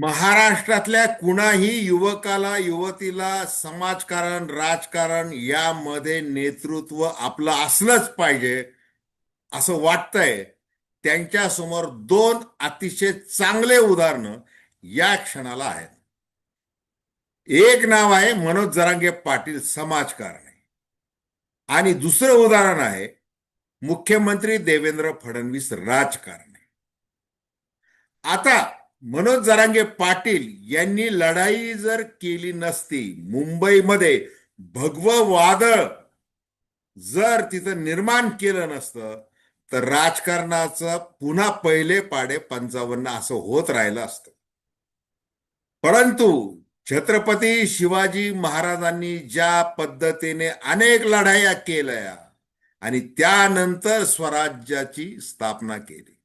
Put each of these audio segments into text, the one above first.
महाराष्ट्रातल्या कुणाही युवकाला युवतीला समाजकारण राजकारण यामध्ये नेतृत्व आपलं असलंच पाहिजे असं वाटतंय. त्यांच्यासमोर दोन अतिशय चांगले उदाहरणं या क्षणाला आहेत. एक नाव आहे मनोज जरांगे पाटील समाजकारणे. आणि दुसरं उदाहरण आहे मुख्यमंत्री देवेंद्र फडणवीस राजकारणे. आता मनोज जरांगे पाटील यांनी लढाई जर केली नसती मुंबईमध्ये भगव वादळ जर तिथं निर्माण केलं नसतं तर राजकारणाचं पुन्हा पहिले पाडे पंचावन्न असं होत राहिलं असतं. परंतु छत्रपती शिवाजी महाराजांनी ज्या पद्धतीने अनेक लढाया केल्या आणि त्यानंतर स्वराज्याची स्थापना केली.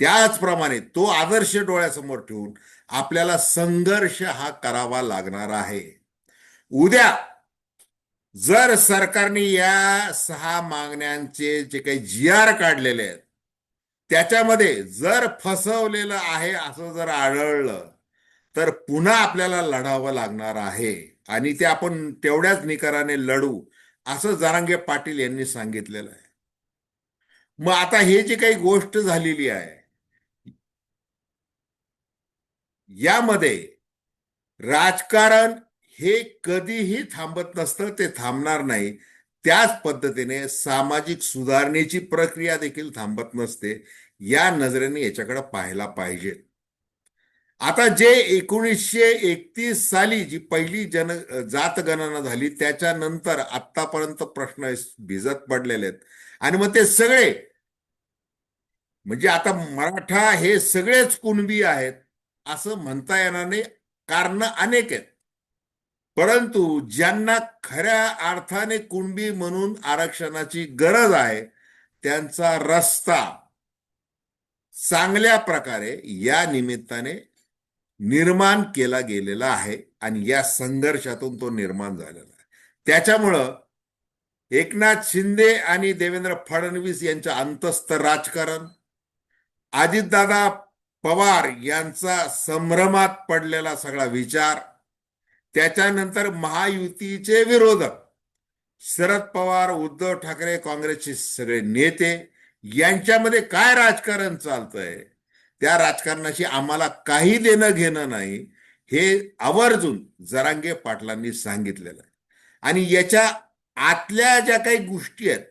त्याचप्रमाणे तो आदर्श डोळ्यासमोर ठेवून आपल्याला संघर्ष हा करावा लागणार आहे. उद्या जर सरकारने या सहा मागण्यांचे जे काही जी आर काढलेले आहेत त्याच्यामध्ये जर फसवलेलं आहे असं जर आढळलं तर पुन्हा आपल्याला लढावं लागणार आहे. आणि ते आपण तेवढ्याच निकराने लढू असं जरांगे पाटील यांनी सांगितलेलं आहे. मग आता हे जी काही गोष्ट झालेली आहे यामध्ये राजकारण हे कधीही थांबत नसतं ते थांबणार नाही. त्याच पद्धतीने सामाजिक सुधारणेची प्रक्रिया देखील थांबत नसते. या नजरेने याच्याकडे पाहायला पाहिजे. आता जे एकोणीसशे एकतीस साली जी पहिली जन जात गणना झाली त्याच्यानंतर आतापर्यंत प्रश्न भिजत पडलेले आहेत. आणि मग ते सगळे म्हणजे आता मराठा हे सगळेच कुणबी आहेत. असं म्हणता येणार नाही. कारण अनेक आहेत. परंतु ज्यांना खऱ्या अर्थाने कुणबी म्हणून आरक्षणाची गरज आहे त्यांचा रस्ता चांगल्या प्रकारे या निमित्ताने निर्माण केला गेलेला आहे आणि या संघर्षातून तो निर्माण झालेला आहे. त्याच्यामुळं एकनाथ शिंदे आणि देवेंद्र फडणवीस यांच्या अंतस्थ राजकारण अजितदादा पवार यांचा संभ्रमात पडलेला सगळा विचार त्याच्यानंतर महायुतीचे विरोधक शरद पवार उद्धव ठाकरे काँग्रेसचे सगळे नेते यांच्यामध्ये काय राजकारण चालतंय? त्या राजकारणाशी आम्हाला काही देणं घेणं नाही हे आवर्जून जरांगे पाटलांनी सांगितलेलं आहे. आणि याच्या आतल्या ज्या काही गोष्टी आहेत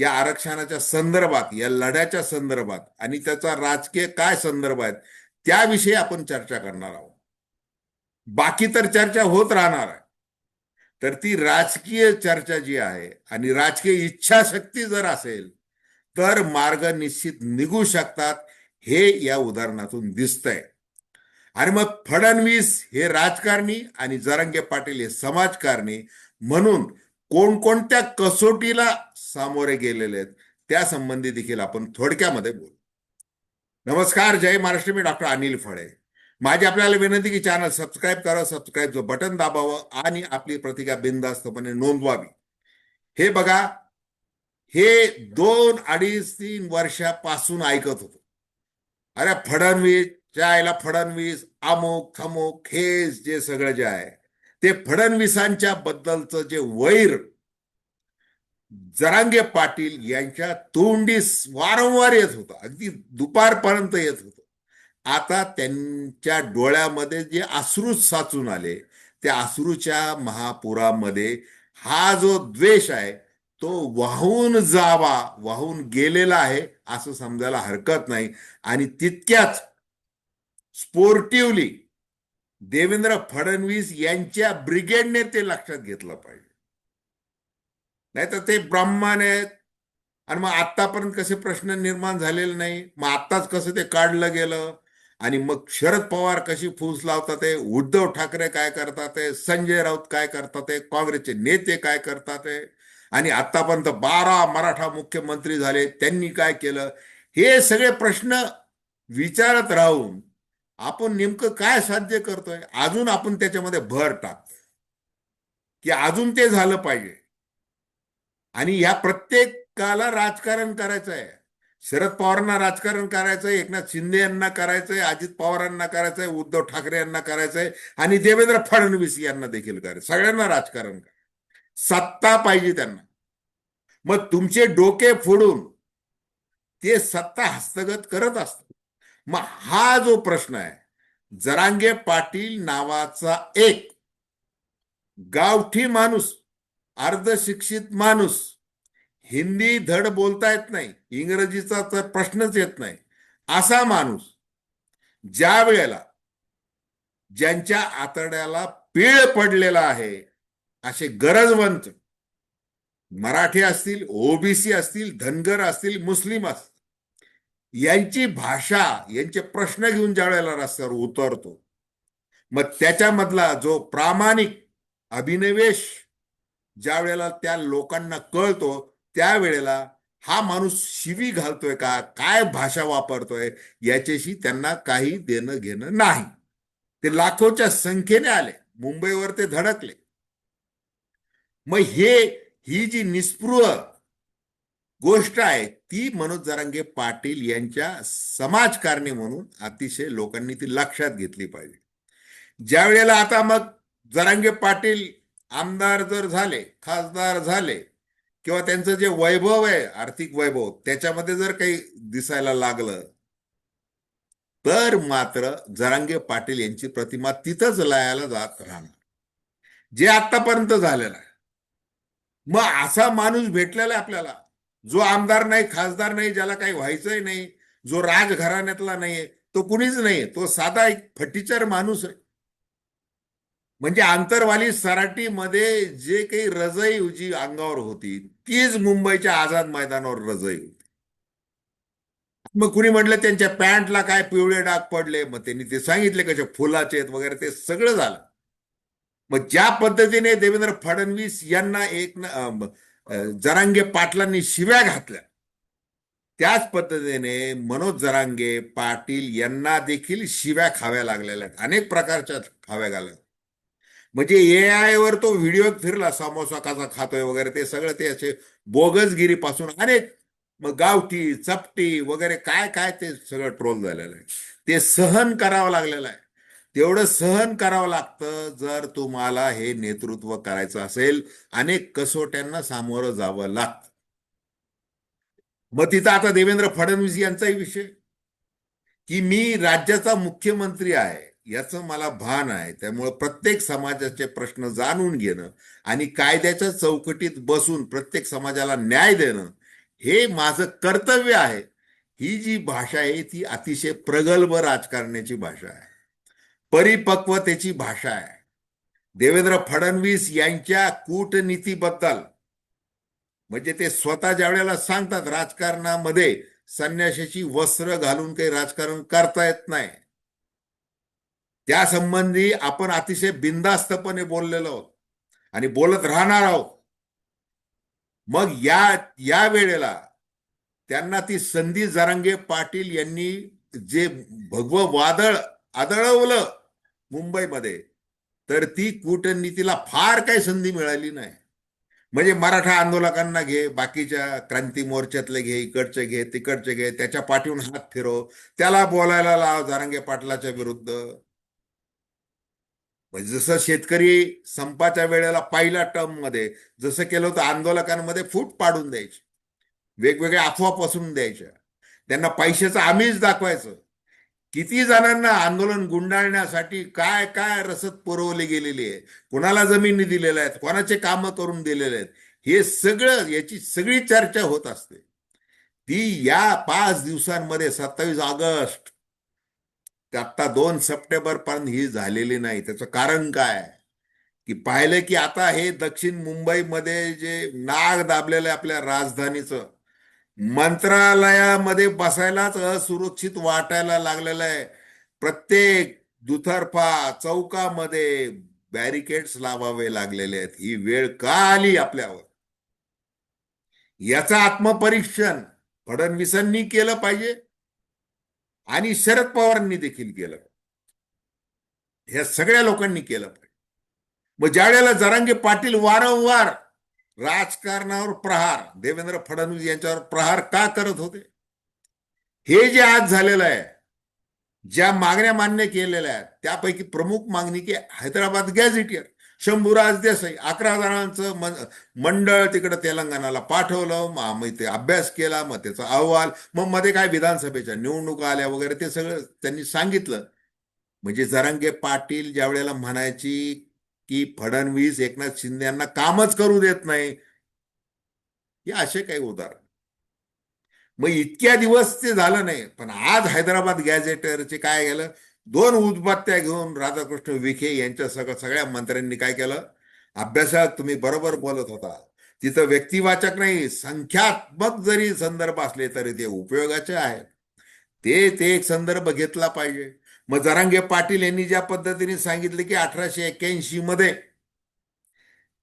या आरक्षणाच्या संदर्भात या लढ्याच्या संदर्भात आणि त्याचा राजकीय काय संदर्भ आहेत त्याविषयी आपण चर्चा करणार आहोत. बाकी तर चर्चा होत राहणार आहे. तर ती राजकीय चर्चा जी आहे आणि राजकीय इच्छाशक्ती जर असेल तर मार्ग निश्चित निघू शकतात हे या उदाहरणातून दिसतंय. आणि मग फडणवीस हे राजकारणी आणि जरंगे पाटील हे समाजकारणी म्हणून कोणकोणत्या कसोटीला सामोरे गेलेले आहेत. त्या संबंधी देखील आपण थोडक्यामध्ये बोलू. नमस्कार जय महाराष्ट्र. मी डॉक्टर अनिल फळे. माझी आपल्याला विनंती की चॅनल सबस्क्राईब करा सबस्क्राईबचं बटन दाबावं आणि आपली प्रतिका बिनधास्तपणे नोंदवावी. हे बघा हे दोन अडीच तीन वर्षापासून ऐकत होतो. अरे फडणवीस जायला फडणवीस अमुक थमुक हेच जे सगळं जे आहे ते फडणवीसांच्या बद्दलचं जे वैर जरांगे पाटील यांच्या तोंडीस वारंवार येत होतं. अगदी दुपारपर्यंत येत होतं. आता त्यांच्या डोळ्यामध्ये जे अश्रू साचून आले त्या अश्रूच्या महापुरामध्ये हा जो द्वेष आहे तो वाहून जावा वाहून गेलेला आहे असं समजायला हरकत नाही. आणि तितक्याच स्पोर्टिव्हली देवेंद्र फडणवीस यांच्या ब्रिगेडने ते लक्षात घेतलं पाहिजे. नाहीतर ते ब्राह्मण आहेत आणि मग आतापर्यंत कसे प्रश्न निर्माण झालेले नाही मग आत्ताच कसं ते काढलं गेलं? आणि मग शरद पवार कशी फूस लावतात ते उद्धव ठाकरे काय करतात ते संजय राऊत काय करतात ते काँग्रेसचे नेते काय करतात ते आणि आतापर्यंत बारा मराठा मुख्यमंत्री झाले त्यांनी काय केलं? हे सगळे प्रश्न विचारत राहून आपण नेमकं काय साध्य करतोय? अजून आपण त्याच्यामध्ये भर टाक की अजून ते झालं पाहिजे. आणि या प्रत्येकाला राजकारण करायचं आहे शरद पवारांना राजकारण करायचंय एकनाथ शिंदे यांना करायचंय अजित पवारांना करायचंय उद्धव ठाकरे यांना करायचंय आणि देवेंद्र फडणवीस यांना देखील करायचं सगळ्यांना राजकारण करायचं सत्ता पाहिजे त्यांना. मग तुमचे डोके फोडून ते सत्ता हस्तगत करत असतात. मग हा जो प्रश्न आहे जरांगे पाटील नावाचा एक गावठी माणूस अर्धशिक्षित माणूस. हिंदी धड बोलता येत नाही इंग्रजीचा तर प्रश्नच येत नाही. असा माणूस ज्या वेळेला ज्यांच्या आतड्याला पीळ पडलेला आहे असे गरजवंत मराठी असतील ओबीसी असतील धनगर असतील मुस्लिम असतील यांची भाषा यांचे प्रश्न घेऊन ज्या वेळेला रस्त्यावर उतरतो मग त्याच्यामधला जो प्रामाणिक अभिनिवेश ज्या वेळेला त्या लोकांना कळतो त्यावेळेला हा माणूस शिवी घालतोय का? काय भाषा वापरतोय? याच्याशी त्यांना काही देणं घेणं नाही. ते लाखोच्या संख्येने आले. मुंबईवर ते धडकले. मग हे ही जी निस्पृह गोष्ट आहे ती मनोज जरांगे पाटील यांच्या समाजकारणी म्हणून अतिशय लोकांनी ती लक्षात घेतली पाहिजे. ज्या वेळेला आता मग जरांगे पाटील आमदार जर झाले खासदार झाले किंवा त्यांचं जे वैभव आहे आर्थिक वैभव त्याच्यामध्ये जर काही दिसायला लागलं तर मात्र जरांगे पाटील यांची प्रतिमा तिथंच लयाला जात राहणार. जे आतापर्यंत झालेलं आहे. मग असा माणूस भेटलेला आहे आपल्याला. जो आमदार नाही खासदार नाही ज्याला काही व्हायचंही नाही जो राजघराण्यातला नाहीये तो कुणीच नाही तो साधा एक फटीचर माणूस आहे. म्हणजे आंतरवाली सराटीमध्ये जे काही रजई जी अंगावर होती तीच मुंबईच्या आझाद मैदानावर रजई होती. मग कुणी म्हटलं त्यांच्या पॅन्टला काय पिवळे डाग पडले? मग त्यांनी ते सांगितले कसे फुलाचे आहेत वगैरे ते सगळं झालं. मग ज्या पद्धतीने देवेंद्र फडणवीस यांना एक न- जरांगे पाटलांनी शिव्या घातल्या त्याच पद्धतीने मनोज जरांगे पाटील यांना देखील शिव्या खाव्या लागलेल्या आहेत. अनेक प्रकारच्या खाव्या घालत म्हणजे ए आय वर तो व्हिडिओ फिरला समोसा कसा खातोय वगैरे ते सगळं ते असे बोगसगिरीपासून अनेक मग गावठी चपटी वगैरे काय काय ते सगळं ट्रोल झालेलं आहे. ते सहन करावं लागलेलं आहे. तेवढं सहन करावं लागतं जर तुम्हाला हे नेतृत्व करायचं असेल अनेक कसोट्यांना सामोरं जावं लागतं. मग तिथं आता देवेंद्र फडणवीस यांचाही विषय. की मी राज्याचा मुख्यमंत्री आहे याचं मला भान आहे. त्यामुळं प्रत्येक समाजाचे प्रश्न जाणून घेणं आणि कायद्याच्या चौकटीत बसून प्रत्येक समाजाला न्याय देणं हे माझं कर्तव्य आहे. ही जी भाषा आहे ती अतिशय प्रगल्भ राजकारण्याची भाषा आहे. परिपक्वतेची भाषा आहे. देवेंद्र फडणवीस यांच्या कूटनीतीबद्दल म्हणजे ते स्वतः ज्या वेळेला सांगतात राजकारणामध्ये संन्याशाची वस्त्र घालून काही राजकारण करता येत नाही. त्या संबंधी आपण अतिशय बिनधास्तपणे बोललेलो आहोत. आणि बोलत राहणार आहोत. मग या या वेळेला त्यांना ती संधी जारांगे पाटील यांनी जे भगव वादळ आदळवलं मुंबईमध्ये तर ती कूटनीतीला फार काही संधी मिळाली नाही. म्हणजे मराठा आंदोलकांना घे बाकीच्या क्रांती मोर्चातले घे इकडचे घे तिकडचे घे त्याच्या पाठीवून हात फिरव त्याला बोलायला लाव जारांगे पाटलाच्या विरुद्ध. म्हणजे जसं शेतकरी संपाच्या वेळेला पहिल्या टर्ममध्ये जसं केलं होतं आंदोलकांमध्ये फूट पाडून द्यायची. वेगवेगळ्या अफवा पसरून द्यायच्या. त्यांना पैशाचं आम्हीच दाखवायचं. किती जणांना आंदोलन गुंडाळण्यासाठी काय काय रसद पुरवली गेलेली आहे? कोणाला जमिनी दिलेल्या आहेत? कोणाचे कामं करून दिलेले आहेत? हे सगळं याची सगळी चर्चा होत असते. ती या पाच दिवसांमध्ये सत्तावीस ऑगस्ट आत्ता आता दोन सप्टेंबर पर्यंत ही झालेली नाही. त्याचं कारण काय की पाहिलं की आता हे दक्षिण मुंबईमध्ये जे नाग दाबलेलं आहे आपल्या राजधानीचं मंत्रालयामध्ये बसायलाच असुरक्षित वाटायला लागलेलं आहे. प्रत्येक दुतर्फा चौकामध्ये बॅरिकेड्स लावावे लागलेले आहेत. ही वेळ का आली आपल्यावर? याचं आत्मपरीक्षण फडणवीसांनी केलं पाहिजे? आणि शरद पवारांनी देखील केलं. ह्या सगळ्या लोकांनी केलं पाहिजे. मग ज्या वेळेला जरांगे पाटील वारंवार राजकारणावर प्रहार देवेंद्र फडणवीस यांच्यावर प्रहार का करत होते? हे जे आज झालेलं आहे ज्या मागण्या मान्य केलेल्या आहेत त्यापैकी प्रमुख मागणी की हैदराबाद गॅझेटियर. शंभूराज देसाई अकरा जणांचं मंडळ तिकडं तेलंगणाला पाठवलं. मग आम्ही ते अभ्यास केला मग त्याचा अहवाल मग मध्ये काय विधानसभेच्या निवडणुका आल्या वगैरे ते सगळं त्यांनी सांगितलं. म्हणजे जरांगे पाटील ज्या वेळेला म्हणायची की फडणवीस एकनाथ शिंदे यांना कामच करू देत नाही हे असे काही उदाहरण. मग इतक्या दिवस ते झालं नाही पण आज हैदराबाद गॅझेटरचे काय गेलं दोन उदबत्त्या घेऊन राधाकृष्ण विखे यांच्या सगळ्या सगळ्या मंत्र्यांनी काय केलं? अभ्यासात तुम्ही बरोबर बोलत होता. तिथं व्यक्तिवाचक नाही संख्यात्मक जरी संदर्भ असले तरी ते उपयोगाचे आहेत. ते ते एक संदर्भ घेतला पाहिजे. मग जरांगे पाटील यांनी ज्या पद्धतीने सांगितले की अठराशे एक्क्याऐंशी मध्ये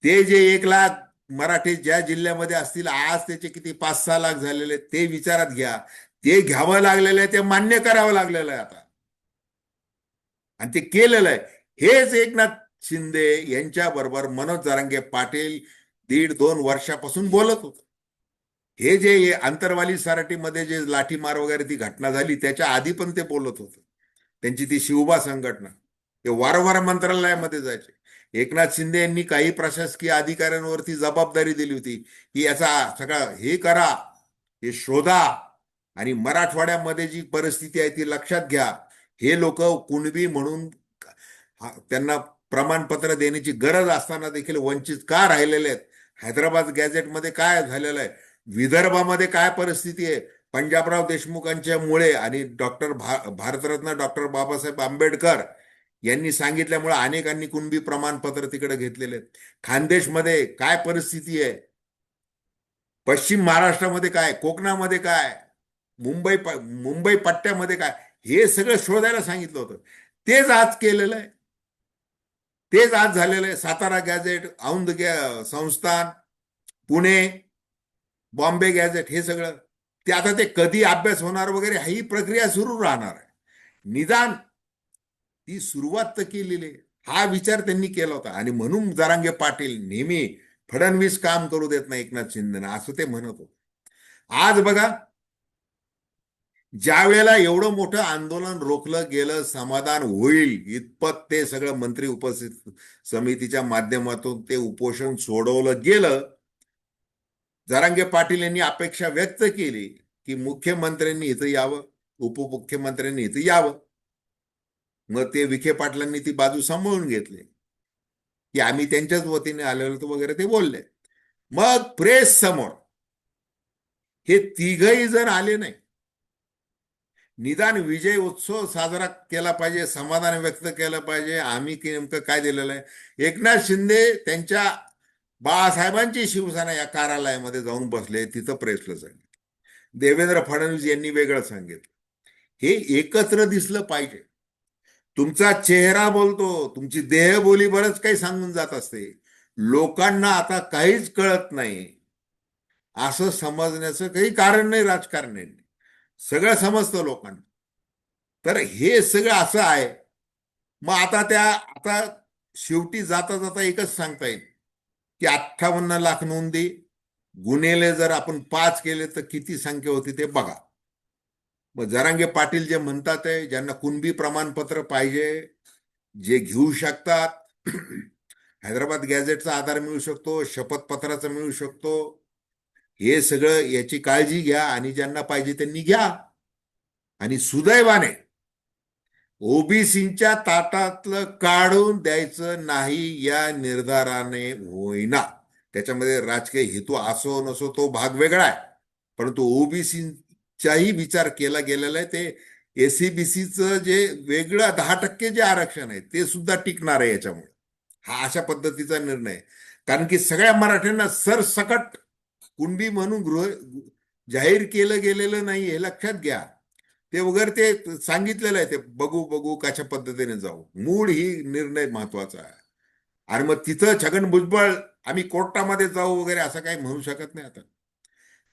ते जे एक लाख मराठी ज्या जिल्ह्यामध्ये असतील आज त्याचे किती पाच सहा लाख झालेले आहेत, ते विचारात घ्या. ते घ्यावं लागलेलं आहे ते मान्य करावं लागलेलं आहे आता. आणि ते केलेलं आहे. हेच एकनाथ शिंदे यांच्या बरोबर मनोज जरांगे पाटील दीड दोन वर्षापासून बोलत होत. हे जे आंतरवाली सराटीमध्ये जे लाठीमार वगैरे ती घटना झाली त्याच्या आधी पण ते बोलत होते. त्यांची ती शिवबा संघटना ते वारंवार मंत्रालयामध्ये जायचे. एकनाथ शिंदे यांनी काही प्रशासकीय अधिकाऱ्यांवरती जबाबदारी दिली होती. की याचा सगळा हे करा हे शोधा आणि मराठवाड्यामध्ये जी परिस्थिती आहे ती लक्षात घ्या. हे लोक कुणबी म्हणून त्यांना प्रमाणपत्र देण्याची गरज असताना देखील वंचित का राहिलेले आहेत? हैदराबाद गॅझेटमध्ये काय झालेलं आहे? विदर्भामध्ये काय परिस्थिती आहे? पंजाबराव देशमुखांच्या मुळे आणि डॉक्टर भा भारतरत्न डॉक्टर बाबासाहेब आंबेडकर यांनी सांगितल्यामुळे अनेकांनी कुणबी प्रमाणपत्र तिकडे घेतलेले आहेत. खानदेशमध्ये काय परिस्थिती आहे? पश्चिम महाराष्ट्रामध्ये काय? कोकणामध्ये काय? मुंबई मुंबई पट्ट्यामध्ये काय? हे सगळं शोधायला सांगितलं होतं. तेच आज केलेलं आहे. तेच आज झालेलं आहे. सातारा गॅझेट औंध गॅ संस्थान पुणे बॉम्बे गॅझेट हे सगळं. ते आता ते कधी अभ्यास होणार वगैरे ही प्रक्रिया सुरू राहणार आहे. निदान ती सुरुवात तर केलेली आहे. हा विचार त्यांनी केला होता. आणि म्हणून जरांगे पाटील नेहमी फडणवीस काम करू देत नाही एकनाथ शिंदेना असं ते म्हणत होते. आज बघा ज्या वेळेला एवढं मोठं आंदोलन रोखलं गेलं समाधान होईल इतपत ते सगळं मंत्री उपस्थित समितीच्या माध्यमातून ते उपोषण सोडवलं गेलं. जरांगे पाटील यांनी अपेक्षा व्यक्त केली की मुख्यमंत्र्यांनी इथं यावं उपमुख्यमंत्र्यांनी इथं यावं. मग ते विखे पाटलांनी ती बाजू सांभाळून घेतली. की आम्ही त्यांच्याच वतीने आलेलो होतो वगैरे ते बोलले. मग प्रेस समोर हे तिघही जण आले नाही निदान विजय उत्सव साजरा केला पाहिजे समाधान व्यक्त केलं पाहिजे. आम्ही की नेमकं काय दिलेलं आहे? एकनाथ शिंदे त्यांच्या बाळासाहेबांची शिवसेना या कार्यालयामध्ये जाऊन बसले. तिथं प्रेसला सांगितलं. देवेंद्र फडणवीस यांनी वेगळं सांगितलं. हे एकत्र दिसलं पाहिजे. तुमचा चेहरा बोलतो तुमची देहबोली बरंच काही सांगून जात असते. लोकांना आता काहीच कळत नाही. असं समजण्याचं काही कारण नाही राजकारण्यांनी. सगळं समजतं लोकांना. तर हे सगळं असं आहे. मग आता त्या आता शेवटी जाता जाता एकच सांगता येईल. की अठ्ठावन्न लाख नोंदी गुन्हेले जर आपण पाच केले तर किती संख्या होती ते बघा. मग जरांगे पाटील जे म्हणतात आहे ज्यांना कुणबी प्रमाणपत्र पाहिजे जे घेऊ शकतात हैदराबाद गॅझेटचा आधार मिळू शकतो शपथपत्राचा मिळू शकतो हे सगळं याची काळजी घ्या आणि ज्यांना पाहिजे त्यांनी घ्या. आणि सुदैवाने ओबीसीच्या ताटातलं काढून द्यायचं नाही या निर्धाराने होईना. त्याच्यामध्ये राजकीय हेतू असो नसो तो भाग वेगळा आहे. परंतु ओबीसीचाही विचार केला गेलेला आहे. ते एसीबीसीचं जे वेगळं दहा टक्के जे आरक्षण आहे ते सुद्धा टिकणार आहे याच्यामुळे. हा अशा पद्धतीचा निर्णय आहे. कारण की सगळ्या मराठ्यांना सरसकट कुणबी म्हणून गृह जाहीर केलं गेलेलं नाही हे लक्षात घ्या. ते वगैरे ते सांगितलेलं आहे ते बघू बघू कशा पद्धतीने जाऊ. मूळ ही निर्णय महत्त्वाचा आहे. आणि मग तिथं छगन भुजबळ आम्ही कोर्टामध्ये जाऊ वगैरे असं काही म्हणू शकत नाही आता.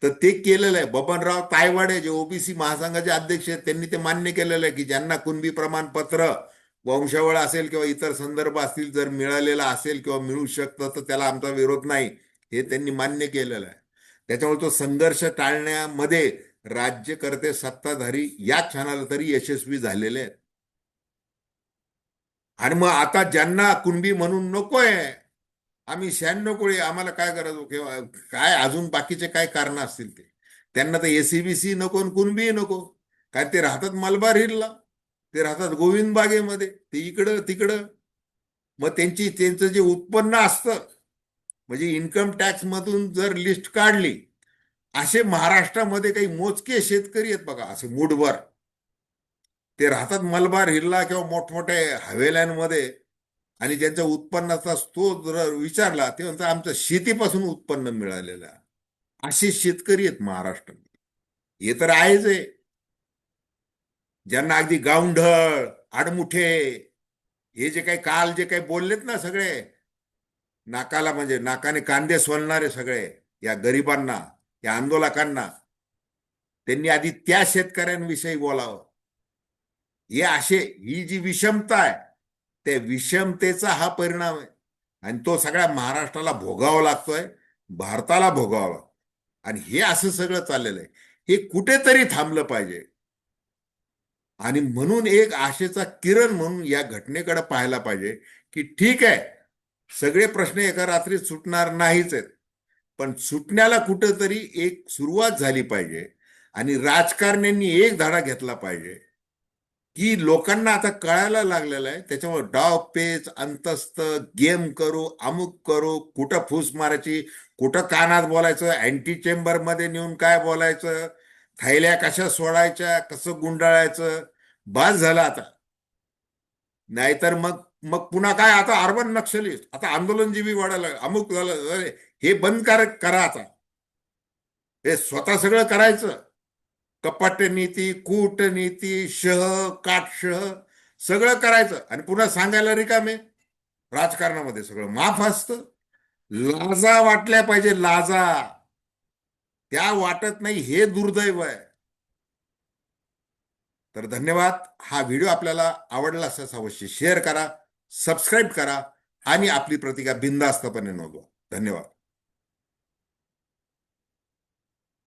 तर ते केलेलं आहे. बबनराव तायवाडे जे ओबीसी महासंघाचे अध्यक्ष आहेत त्यांनी ते मान्य केलेलं आहे की ज्यांना कुणबी प्रमाणपत्र वंशावळ असेल किंवा इतर संदर्भ असतील जर मिळालेला असेल किंवा मिळू शकतं तर त्याला आमचा विरोध नाही. हे त्यांनी मान्य केलेलं आहे. त्याच्यामुळे तो संघर्ष टाळण्यामध्ये राज्यकर्ते सत्ताधारी या क्षणाला तरी यशस्वी झालेले आहेत. आणि मग आता ज्यांना कुणबी म्हणून नकोय आम्ही शहाण्णव कोळी आम्हाला काय करायचो किंवा काय अजून बाकीचे काय कारण असतील ते? त्यांना तर एसीबीसी नको आणि कुणबी नको. काय ते राहतात मलबार हिलला ते राहतात गोविंद बागेमध्ये ते इकडं तिकडं. मग त्यांची त्यांचं जे उत्पन्न असतं म्हणजे इन्कम टॅक्स मधून जर लिस्ट काढली असे महाराष्ट्रामध्ये काही मोजके शेतकरी आहेत बघा असे मूडवर ते राहतात मलबार हिल्ला किंवा मोठमोठ्या हवेल्यांमध्ये आणि त्यांच्या उत्पन्नाचा स्त्रोत जर विचारला ते म्हणतात आमचं शेतीपासून उत्पन्न मिळालेलं आहे. असे शेतकरी आहेत महाराष्ट्रामध्ये. हे तर आहेच आहे. ज्यांना अगदी गावंढळ आडमुठे हे जे काही काल जे काही बोललेत ना सगळे नाकाला म्हणजे नाकाने कांदे सोलणारे सगळे या गरिबांना या आंदोलकांना त्यांनी आधी त्या शेतकऱ्यांविषयी बोलावं. हे असे ही जी विषमता आहे त्या विषमतेचा हा परिणाम आहे. आणि तो सगळ्या महाराष्ट्राला भोगावा लागतोय भारताला भोगावा आणि हे असं सगळं चाललेलं आहे. हे कुठेतरी थांबलं पाहिजे. आणि म्हणून एक आशेचा किरण म्हणून या घटनेकडे पाहायला पाहिजे की ठीक आहे सगळे प्रश्न एका रात्रीत सुटणार नाहीच आहेत. पण सुटण्याला कुठंतरी एक सुरुवात झाली पाहिजे आणि राजकारण्यांनी एक धाडा घेतला पाहिजे. की लोकांना आता कळायला लागलेलं आहे त्याच्यामुळे डाव पेच अंतस्त गेम करू अमुक करू कुठं फूस मारायची कुठं कानात बोलायचं अँटी चेंबरमध्ये नेऊन काय बोलायचं थैल्या कशा सोडायच्या कसं गुंडाळायचं बास झालं आता. नाहीतर मग मग पुन्हा काय आता अर्बन नक्षलिस्ट आता आंदोलनजीवी वाढायला लागलं, अमुक झालं हे बंद कर करा आता. हे स्वतः सगळं करायचं. कपाट नीती कूटनीती शह काटशह सगळं करायचं. आणि पुन्हा सांगायला रिकामे राजकारणामध्ये सगळं माफ असतं. लाजा वाटल्या पाहिजे लाजा. त्या वाटत नाही हे दुर्दैव आहे. तर धन्यवाद. हा व्हिडिओ आपल्याला आवडला असल्यास अवश्य शेअर करा. सबस्क्राईब करा आणि आपली प्रतिका बिंदास्तपणे नोंदवा. धन्यवाद.